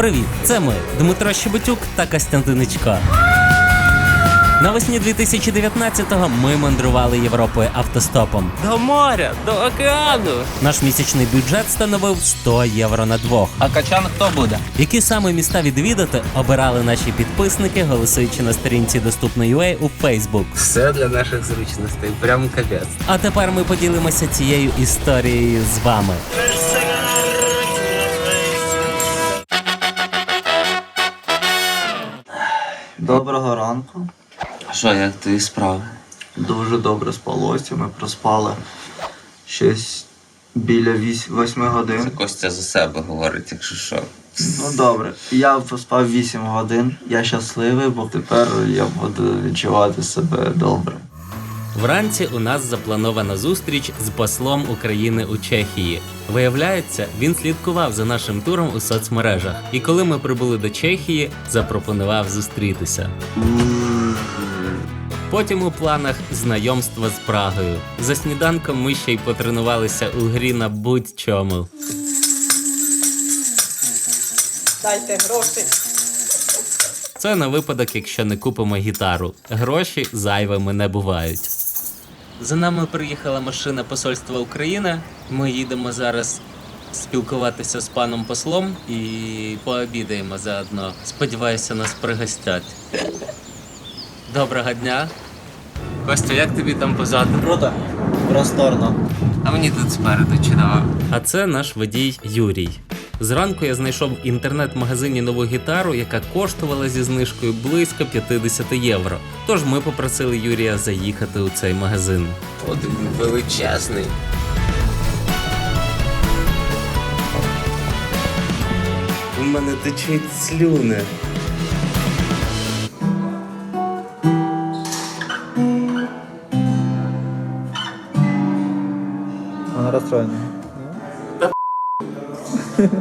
Привіт, це ми, Дмитро Щебетюк та Костянтиничко. Навесні 2019-го ми мандрували Європою автостопом. До моря, до океану. Наш місячний бюджет становив 100 євро на двох. А качан хто буде? Які саме міста відвідати обирали наші підписники, голосуючи на сторінці доступно.ua у Facebook. Все для наших зручностей. Прям капець. А тепер ми поділимося цією історією з вами. Доброго ранку. Що, як твої справи? Дуже добре спалося. Ми проспали щось біля 8 годин. Це Костя за себе говорить, якщо що. Ну добре. Я поспав 8 годин. Я щасливий, бо тепер я буду відчувати себе добре. Вранці у нас запланована зустріч з послом України у Чехії. Виявляється, він слідкував за нашим туром у соцмережах. І коли ми прибули до Чехії, запропонував зустрітися. Потім у планах знайомства з Прагою. За сніданком ми ще й потренувалися у грі на будь-чому. Дайте гроші. Це на випадок, якщо не купимо гітару. Гроші зайвими не бувають. За нами приїхала машина Посольства України. Ми їдемо зараз спілкуватися з паном послом і пообідаємо заодно. Сподіваюся, нас пригостять. Доброго дня. Костя, як тобі там позаду? Круто. Просторно. А мені тут спереду чудово. А це наш водій Юрій. Зранку я знайшов в інтернет-магазині нову гітару, яка коштувала зі знижкою близько 50 євро. Тож ми попросили Юрія заїхати у цей магазин. Один величезний. У мене течуть слюни. Вона розстроєна.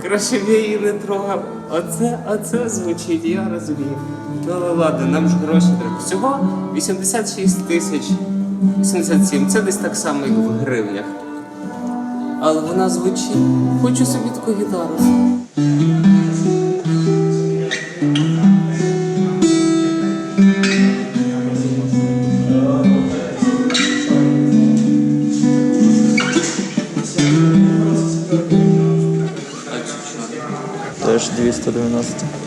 Краще б я її не трогав. Оце, оце звучить, я розумію. Ну але ладно, нам ж гроші треба. Всього 86 тисяч 87. Це десь так само, як в гривнях. Але вона звучить. Хочу собі таку гітару. 290.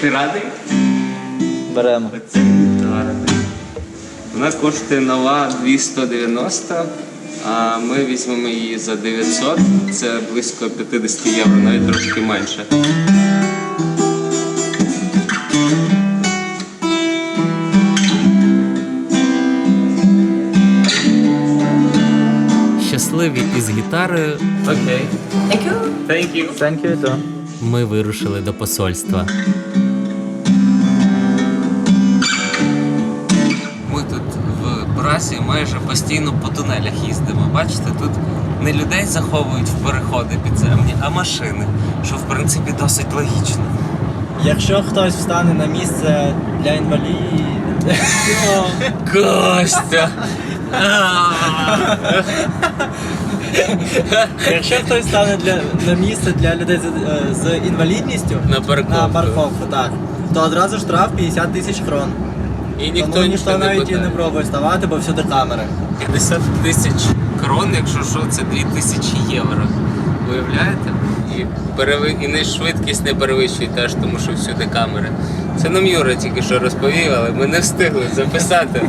Ти радий? Беремо. Вона коштує нова 290, а ми візьмемо її за 900. Це близько 50 євро, навіть трошки менше. Щасливі із гітарою, Окей. Thank you. Thank you. Thank you, то. ми вирушили до посольства. В майже постійно по тунелях їздимо. Бачите, тут не людей заховують в переходи підземні, а машини, що в принципі досить логічно. Якщо хтось встане на місце для інвалідів, Костя! якщо хтось стане для на місце для людей з, е, з інвалідністю На парковку. на парковку, так, то одразу штраф 50 тисяч крон. І ніхто Тому ніхто не навіть і питає. не пробує ставати, бо всюди камери. 50 тисяч крон, якщо що, це 2 тисячі євро. Уявляєте? І, переви... і не швидкість не перевищує теж, тому що всюди камери. Це нам Юра тільки що розповів, але ми не встигли записати.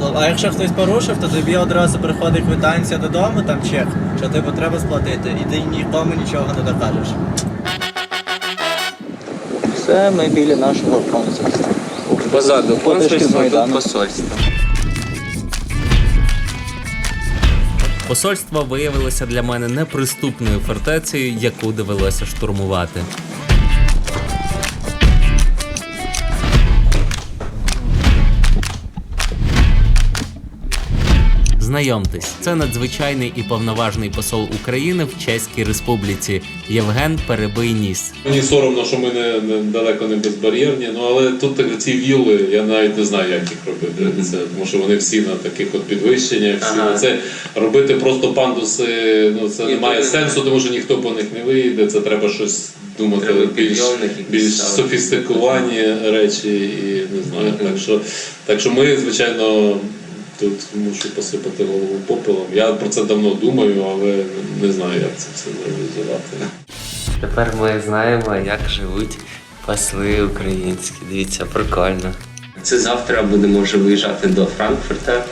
Ну, А якщо хтось порушив, то тобі одразу приходить квитанція додому, там чек, що тобі треба сплатити, і ти нікому нічого не докажеш. Все, ми біля нашого консульства. Позаду консульство, тут посольство. Посольство виявилося для мене неприступною фортецею, яку довелося штурмувати. Знайомтесь, це надзвичайний і повноважний посол України в Чеській Республіці Євген Перебий Ніс. Мені соромно, що ми не, не далеко не безбар'єрні. Ну але тут так- ці вілли, я навіть не знаю, як їх робити. Це тому, що вони всі на таких от підвищеннях. Всі Ага. це робити просто пандуси. Ну це Ні, немає то- сенсу, тому що ніхто по них не вийде. Це треба щось думати Треба більш, більш ставити. софістиковані речі, і не знаю. Так що, так що ми, звичайно. Тут мушу посипати голову попелом. Я про це давно думаю, але не знаю, як це все реалізувати. Тепер ми знаємо, як живуть посли українські. Дивіться, прикольно. Це завтра будемо вже виїжджати до Франкфурта,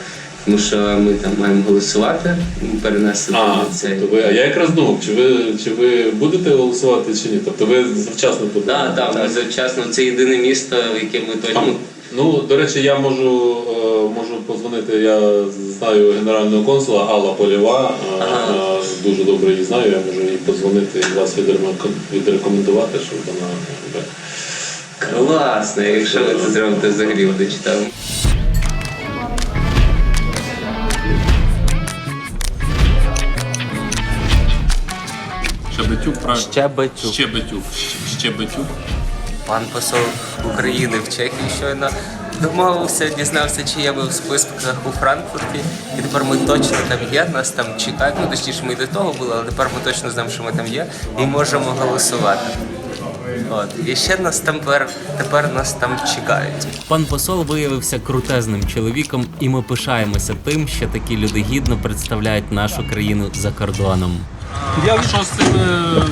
тому що ми там маємо голосувати, перенесли А, цей. тобто ви, а я якраз думав, чи ви, чи ви будете голосувати чи ні? Тобто ви завчасно подумали? Так, так, ми завчасно. Це єдине місто, в яке ми точно. Ну, до речі, я можу, е, можу позвонити, я знаю генерального консула Алла Полєва, е, Ага. дуже добре її знаю, я можу їй позвонити і вас відреко- відрекомендувати, щоб вона Класно, якщо ви це зробите взагалі буде читав. Щебетюк, правильно? Щебетюк. Щебетюк. Щебетюк. Пан посол України в Чехії щойно домовився, дізнався, чи є ми в списках у Франкфурті. І тепер ми точно там є, нас там чекають. Ну точніше, ми до того були, але тепер ми точно знаємо, що ми там є, і можемо голосувати. От. І ще нас там тепер, тепер нас там чекають. Пан посол виявився крутезним чоловіком, і ми пишаємося тим, що такі люди гідно представляють нашу країну за кордоном. А що з цим е,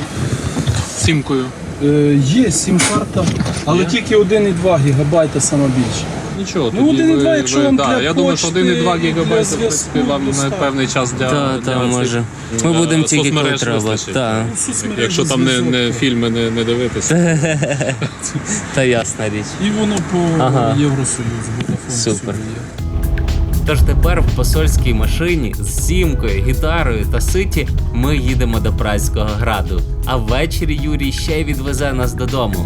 сімкою? Е, Є сім-карта, але тільки 1,2 гігабайта саме більше. Нічого, Ну, тоді 1,2, ви- якщо ви- вам да, для Я думаю, що почти, 1,2 для гігабайта в зв'язку принципі, вам на достатньо. певний час для, Та, для та, цих- може. Ми для будемо тільки коли треба. вистачить. Та. Соцмережі, Якщо там не, зв'язок. не фільми не, не дивитися. Та ясна річ. І воно по Ага. Євросоюзу, Vodafone Супер. всюди є. Тож тепер в посольській машині з сімкою, гітарою та ситі ми їдемо до Празького граду. А ввечері Юрій ще й відвезе нас додому.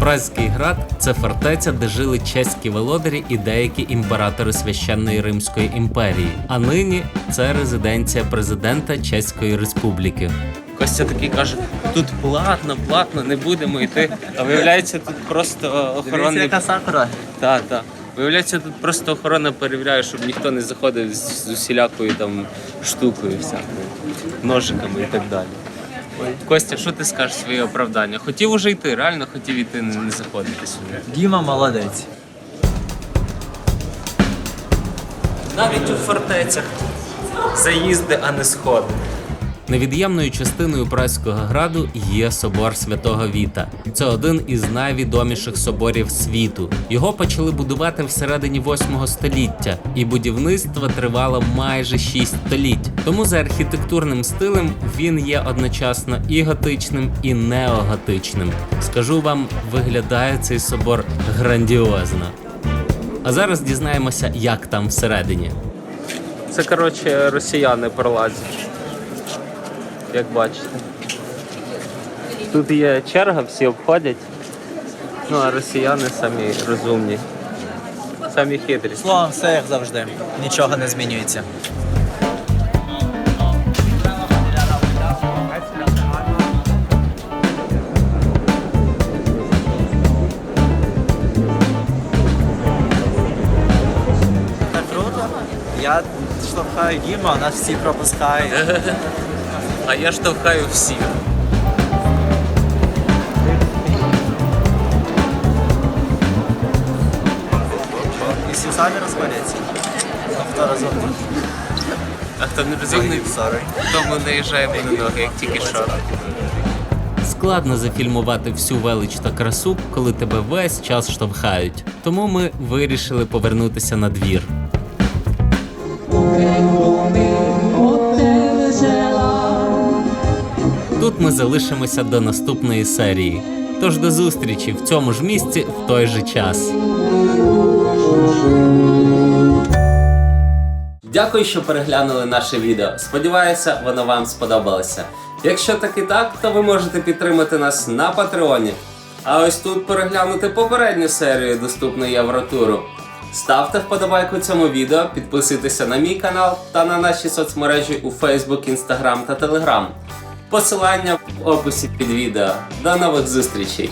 Празький град це фортеця, де жили чеські володарі і деякі імператори священної Римської імперії. А нині це резиденція президента Чеської Республіки. Костя такий каже: тут платно, платно, не будемо йти. А виявляється, тут просто сакура. Так, так. Виявляється, тут просто охорона перевіряє, щоб ніхто не заходив з, з усілякою там штукою, всякою, ножиками і так далі. Костя, що ти скажеш своє оправдання? Хотів уже йти, реально хотів йти, не, не заходити сюди. Діма молодець. Навіть у фортецях заїзди, а не сходи. Невід'ємною частиною Празького граду є собор святого Віта. Це один із найвідоміших соборів світу. Його почали будувати всередині 8 століття, і будівництво тривало майже 6 століть. Тому за архітектурним стилем він є одночасно і готичним, і неоготичним. Скажу вам, виглядає цей собор грандіозно. А зараз дізнаємося, як там всередині. Це, коротше, росіяни пролазять. Як бачите. Тут є черга, всі обходять. Ну, а росіяни самі розумні. Самі хитрі. Словом, все як завжди. Нічого не змінюється. Я штовхаю Діма, нас всі пропускають. А я штовхаю всіх. І всі самі розходяться. Ну, хто розумний? А хто не розумний, тому наїжджаємо на ноги, як тільки що. Складно зафільмувати всю велич та красу, коли тебе весь час штовхають. Тому ми вирішили повернутися на двір. Ми залишимося до наступної серії. Тож до зустрічі в цьому ж місці в той же час. Дякую, що переглянули наше відео. Сподіваюся, воно вам сподобалося. Якщо так і так, то ви можете підтримати нас на Патреоні. А ось тут переглянути попередню серію доступну Євротуру. Ставте вподобайку цьому відео, підписуйтеся на мій канал та на наші соцмережі у Facebook, Instagram та Telegram. Посилання в описі під відео. До нових зустрічей!